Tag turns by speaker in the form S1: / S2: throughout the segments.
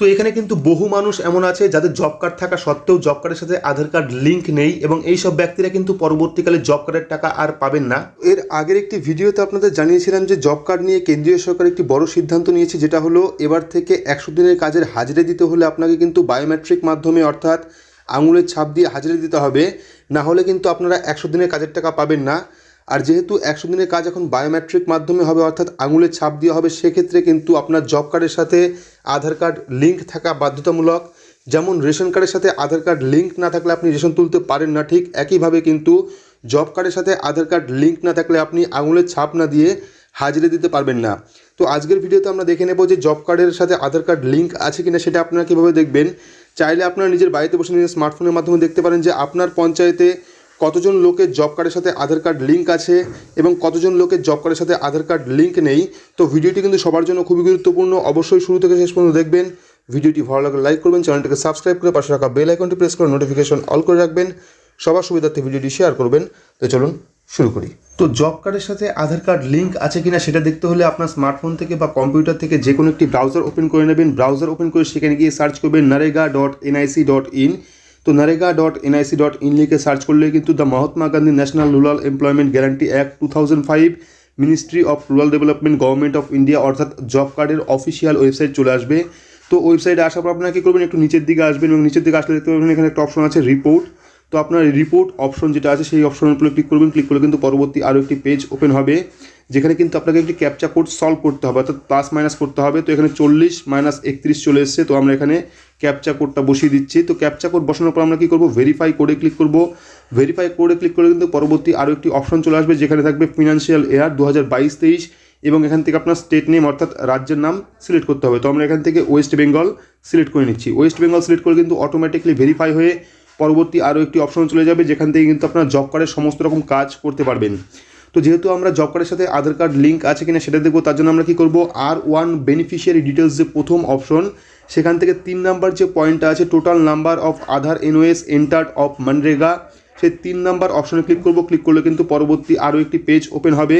S1: তো এখানে কিন্তু বহু মানুষ এমন আছে যাদের জব কার্ড থাকা সত্ত্বেও জব কার্ডের সাথে আধার কার্ড লিঙ্ক নেই এবং এই সব ব্যক্তিরা কিন্তু পরবর্তীকালে জব কার্ডের টাকা আর পাবেন না। এর আগের একটি ভিডিওতে আপনাদের জানিয়েছিলাম যে জব কার্ড নিয়ে কেন্দ্রীয় সরকার একটি বড় সিদ্ধান্ত নিয়েছে, যেটা হলো এবার থেকে একশো দিনের কাজের হাজিরা দিতে হলে আপনাকে কিন্তু বায়োমেট্রিক মাধ্যমে অর্থাৎ আঙুলের ছাপ দিয়ে হাজিরা দিতে হবে। না হলে কিন্তু আপনারা একশো দিনের কাজের টাকা পাবেন না। আর যেহেতু একশো দিনের কাজ এখন বায়োমেট্রিক মাধ্যমে হবে, অর্থাৎ আঙুলের ছাপ দেওয়া হবে, সেক্ষেত্রে কিন্তু আপনার জব কার্ডের সাথে আধার কার্ড লিঙ্ক থাকা বাধ্যতামূলক। যেমন রেশন কার্ডের সাথে আধার কার্ড লিঙ্ক না থাকলে আপনি রেশন তুলতে পারেন না, ঠিক একইভাবে কিন্তু জব কার্ডের সাথে আধার কার্ড লিঙ্ক না থাকলে আপনি আঙুলের ছাপ না দিয়ে হাজিরা দিতে পারবেন না। তো আজকের ভিডিওতে আমরা দেখে নেব যে জব কার্ডের সাথে আধার কার্ড লিঙ্ক আছে কিনা, সেটা আপনারা কীভাবে দেখবেন। চাইলে আপনারা নিজের বাড়িতে বসে নিজের স্মার্টফোনের মাধ্যমে দেখতে পারেন যে আপনার পঞ্চায়েতে কতজন লোকের জব কার্ডের সাথে আধার কার্ড লিঙ্ক আছে এবং কতজন লোকের জব কার্ডের সাথে আধার কার্ড লিঙ্ক নেই? তো ভিডিওটি কিন্তু সবার জন্য খুবই গুরুত্বপূর্ণ। অবশ্যই শুরু থেকে শেষ পর্যন্ত দেখবেন। ভিডিওটি ভালো লাগলে লাইক করবেন, চ্যানেলটিকে সাবস্ক্রাইব করে পাশে রাখা বেল আইকনটি প্রেস করে নোটিফিকেশন অল করে রাখবেন। সবার সুবিধার্থে ভিডিওটি শেয়ার করবেন। তো চলুন শুরু করি। তো জব কার্ডের সাথে আধার কার্ড লিঙ্ক আছে কিনা সেটা দেখতে হলে আপনার স্মার্টফোন থেকে বা কম্পিউটার থেকে যে কোনো একটি ব্রাউজার ওপেন করে নেবেন। ব্রাউজার ওপেন করে সেখানে গিয়ে সার্চ করবেন NREGA dot NIC dot in তো NREGA dot NIC dot in লিখে সার্চ করলে কিন্তু the Mahatma Gandhi national rural employment guarantee act two thousand five ministry of rural development government of India অর্থাৎ job কার্ডের official website চলে আসবে। তো ওয়েবসাইটে আসার পর আপনারা কী করবেন? একটু নিচের দিকে আসবেন এবং নিচের দিকে আসলে দেখতে পাবেন এখানে একটা অপশন আছে রিপোর্ট তো আপনার রিপোর্ট অপশন যেটা আছে, সেই অপশনের উপরে ক্লিক করবেন ক্লিক করলে কিন্তু পরবর্তী আরও একটি পেজ ওপেন হবে, যেখানে কিন্তু আপনাকে একটি ক্যাপচা কোড সলভ করতে হবে, অর্থাৎ প্লাস মাইনাস করতে হবে। তো এখানে চল্লিশ মাইনাস একত্রিশ চলে এসছে, তো আমরা এখানে ক্যাপচা কোডটা বসিয়ে দিচ্ছি। তো ক্যাপচা কোড বসানোর পর আমরা কী করব? ভেরিফাই কোডে ক্লিক করব। ভেরিফাই কোডে ক্লিক করলে কিন্তু পরবর্তী আরও একটি অপশন চলে আসবে, যেখানে থাকবে ফিনান্সিয়াল এয়ার দু হাজার বাইশ তেইশ এবং এখান থেকে আপনার স্টেট নেম অর্থাৎ রাজ্যের নাম সিলেক্ট করতে হবে। তো আমরা এখান থেকে ওয়েস্ট বেঙ্গল সিলেক্ট করে নিচ্ছি। ওয়েস্ট বেঙ্গল সিলেক্ট করে কিন্তু অটোমেটিকলি ভেরিফাই হয়ে পরবর্তী আরও একটি অপশন চলে যাবে, যেখান থেকে কিন্তু আপনার জব কার্ডের সমস্ত রকম কাজ করতে পারবেন। তো যেহেতু আমরা জব কার্ডের সাথে আধার কার্ড লিঙ্ক আছে কিনা সেটা দেখব, তার জন্য আমরা কী করব আর ওয়ান বেনিফিশিয়ারি ডিটেলস যে প্রথম অপশন সেখান থেকে তিন নাম্বার যে পয়েন্টটা আছে total number of Aadhaar NOS entered of MNREGA সেই তিন নাম্বার অপশনে ক্লিক করব। ক্লিক করলে কিন্তু পরবর্তী আরও একটি পেজ ওপেন হবে,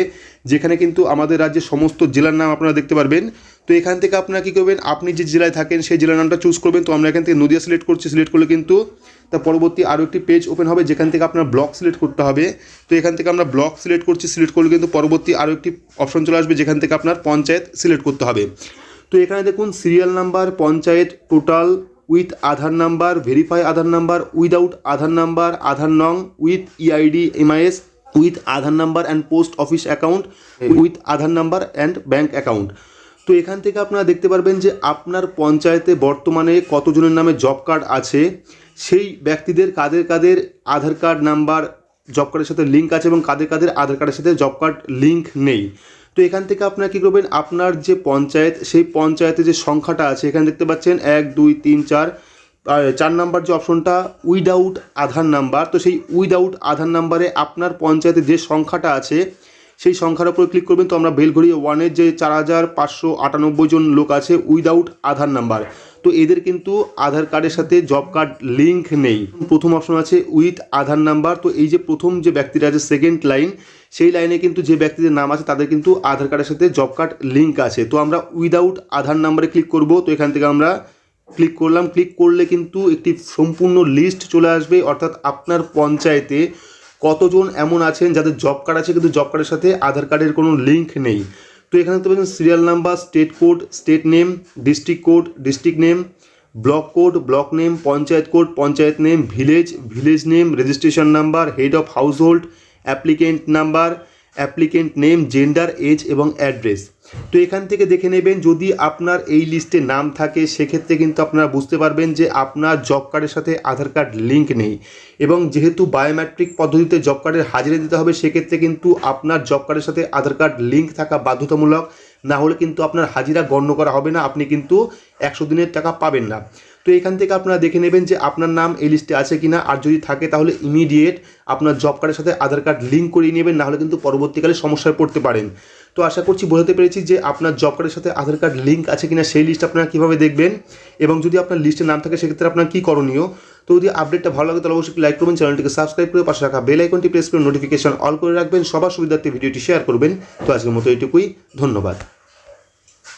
S1: যেখানে কিন্তু আমাদের রাজ্যের সমস্ত জেলার নাম আপনারা দেখতে পারবেন। তো এখান থেকে আপনারা কী করবেন? আপনি যে জেলায় থাকেন সেই জেলার নামটা চুজ করবেন। তো আমরা এখান থেকে নদিয়া সিলেক্ট করছি। সিলেক্ট করলে কিন্তু তার পরবর্তী আরও একটি পেজ ওপেন হবে যেখান থেকে আপনার ব্লক সিলেক্ট করতে হবে। তো এখান থেকে আমরা ব্লক সিলেক্ট করছি। সিলেক্ট করলে কিন্তু পরবর্তী আরও একটি অপশন চলে আসবে যেখান থেকে আপনার পঞ্চায়েত সিলেক্ট করতে হবে। তো এখানে দেখুন serial number panchayat total with Aadhaar number verify Aadhaar number without Aadhaar number Aadhaar নং with EID MIS with Aadhaar number and post office account with Aadhaar number and bank account তো এখান থেকে আপনারা দেখতে পারবেন যে আপনার পঞ্চায়েতে বর্তমানে কতজনের নামে জব কার্ড আছে, সেই ব্যক্তিদের কাদের কাদের আধার কার্ড নাম্বার, জব কার্ডের সাথে লিঙ্ক আছে এবং কাদের কাদের আধার কার্ডের সাথে জব কার্ড লিঙ্ক নেই। তো এখান থেকে আপনারা কী করবেন, আপনার যে পঞ্চায়েত, সেই পঞ্চায়েতে যে সংখ্যাটা আছে, এখানে দেখতে পাচ্ছেন এক, দুই, তিন, চার চার নাম্বার যে অপশনটা, উইদাউট আধার নাম্বার, তো সেই উইদাউট আধার নাম্বারে আপনার পঞ্চায়েতে যে সংখ্যাটা আছে সেই সংখ্যার উপরে ক্লিক করবেন তো আমরা বেলঘড়িয়ে ওয়ানের যে চার হাজার পাঁচশো আটানব্বই জন লোক আছে উইদাউট আধার নাম্বার তো এদের কিন্তু আধার কার্ডের সাথে জব কার্ড লিঙ্ক নেই। প্রথম অপশন আছে উইথ আধার নাম্বার তো এই যে প্রথম যে ব্যক্তিরা আছে সেকেন্ড লাইন সেই লাইনে কিন্তু যে ব্যক্তিদের নাম আছে তাদের কিন্তু আধার কার্ডের সাথে জব কার্ড লিঙ্ক আছে। তো আমরা উইদাউট আধার নাম্বারে ক্লিক করব। তো এখান থেকে আমরা ক্লিক করলাম। ক্লিক করলে কিন্তু একটি সম্পূর্ণ লিস্ট চলে আসবে। অর্থাৎ আপনার পঞ্চায়েতে কতজন এমন আছেন যাদের জব কার্ড আছে কিন্তু জব কার্ডের সাথে আধার কার্ডের কোনো লিঙ্ক নেই। তো এখানে দেখতে পাচ্ছেন serial number state code state name district code district name block code block name panchayat code panchayat name village village name registration number head of household applicant number applicant name, gender, age এবং address. তো এখান থেকে দেখে নেবেন, যদি আপনার এই লিস্টে নাম থাকে, সেক্ষেত্রে কিন্তু আপনারা বুঝতে পারবেন যে আপনার জব কার্ডের সাথে আধার কার্ড লিঙ্ক নেই এবং যেহেতু বায়োমেট্রিক পদ্ধতিতে জব কার্ডের হাজিরা দিতে হবে, সেক্ষেত্রে কিন্তু আপনার জব কার্ডের সাথে আধার কার্ড লিঙ্ক থাকা বাধ্যতামূলক। না হলে কিন্তু আপনার হাজিরা গণ্য করা হবে না, আপনি কিন্তু একশো দিনের টাকা পাবেন না। তো এখান থেকে আপনারা দেখে নেবেন যে আপনার নাম এই লিস্টে আছে কিনা। আর যদি থাকে তাহলে ইমিডিয়েট আপনার জব কার্ডের সাথে আধার কার্ড লিঙ্ক করিয়ে নেবেন নাহলে কিন্তু পরবর্তীকালে সমস্যায় পড়তে পারেন। তো আশা করছি বোঝাতে পেরেছি যে আপনার জব কার্ডের সাথে আধার কার্ড লিঙ্ক আছে কিনা, সেই লিস্ট আপনারা কীভাবে দেখবেন এবং যদি আপনার লিস্টে নাম থাকে, সেক্ষেত্রে আপনার কী করণীয়? তো যদি আপডেটটা ভালো লাগে, তাহলে অবশ্যই লাইক করবেন চ্যানেলটিকে সাবস্ক্রাইব করে পাশে রাখা বেল আইকনটি প্রেস করে নোটিফিকেশন অল করে রাখবেন। সবার সুবিধার্থে ভিডিওটি শেয়ার করবেন। তো আজকের মতো এটুকুই ধন্যবাদ।